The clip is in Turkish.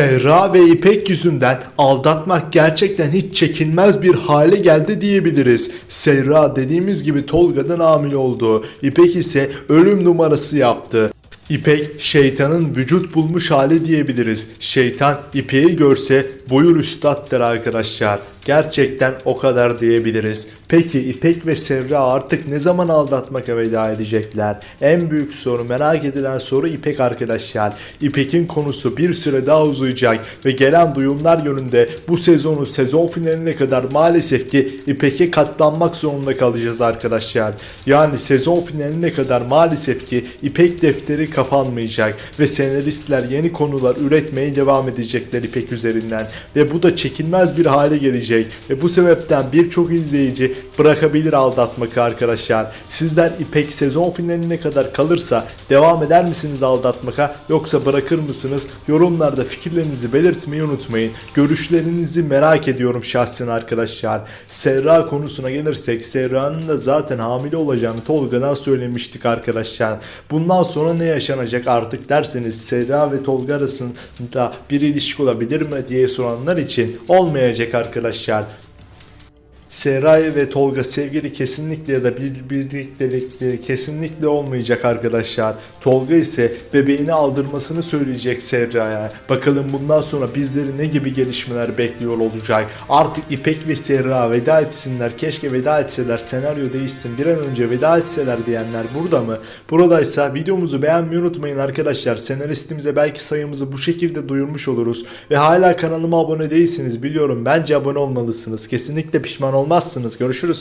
Serra ve İpek yüzünden aldatmak gerçekten hiç çekinmez bir hale geldi diyebiliriz. Serra dediğimiz gibi Tolga'dan hamile oldu. İpek ise ölüm numarası yaptı. İpek şeytanın vücut bulmuş hali diyebiliriz. Şeytan İpek'i görse buyur üstad der arkadaşlar. Gerçekten o kadar diyebiliriz. Peki İpek ve Serra artık ne zaman aldatmaka veda edecekler? En büyük soru merak edilen soru İpek arkadaşlar. İpek'in konusu bir süre daha uzayacak ve gelen duyumlar yönünde bu sezonu sezon finaline kadar maalesef ki İpek'e katlanmak zorunda kalacağız arkadaşlar. Yani sezon finaline kadar maalesef ki İpek defteri kapanmayacak ve senaristler yeni konular üretmeye devam edecekler İpek üzerinden ve bu da çekilmez bir hale gelecek ve bu sebepten birçok izleyici bırakabilir aldatmak arkadaşlar. Sizler İpek sezon finaline kadar kalırsa devam eder misiniz aldatmaka yoksa bırakır mısınız? Yorumlarda fikirlerinizi belirtmeyi unutmayın. Görüşlerinizi merak ediyorum şahsen arkadaşlar. Serra konusuna gelirsek Serra'nın da zaten hamile olacağını Tolga'dan söylemiştik arkadaşlar. Bundan sonra ne yaşanacak artık derseniz Serra ve Tolga arasında bir ilişki olabilir mi diye soranlar için olmayacak arkadaşlar. Seray ve Tolga sevgili kesinlikle ya da bir birliktelikleri kesinlikle olmayacak arkadaşlar. Tolga ise bebeğini aldırmasını söyleyecek Serra'ya. Bakalım bundan sonra bizleri ne gibi gelişmeler bekliyor olacak. Artık İpek ve Serra veda etsinler. Keşke veda etseler. Senaryo değişsin. Bir an önce veda etseler diyenler burada mı? Buradaysa videomuzu beğenmeyi unutmayın arkadaşlar. Senaristimize belki sayımızı bu şekilde duyurmuş oluruz. Ve hala kanalıma abone değilsiniz biliyorum. Bence abone olmalısınız. Kesinlikle pişman olmazsınız. Görüşürüz.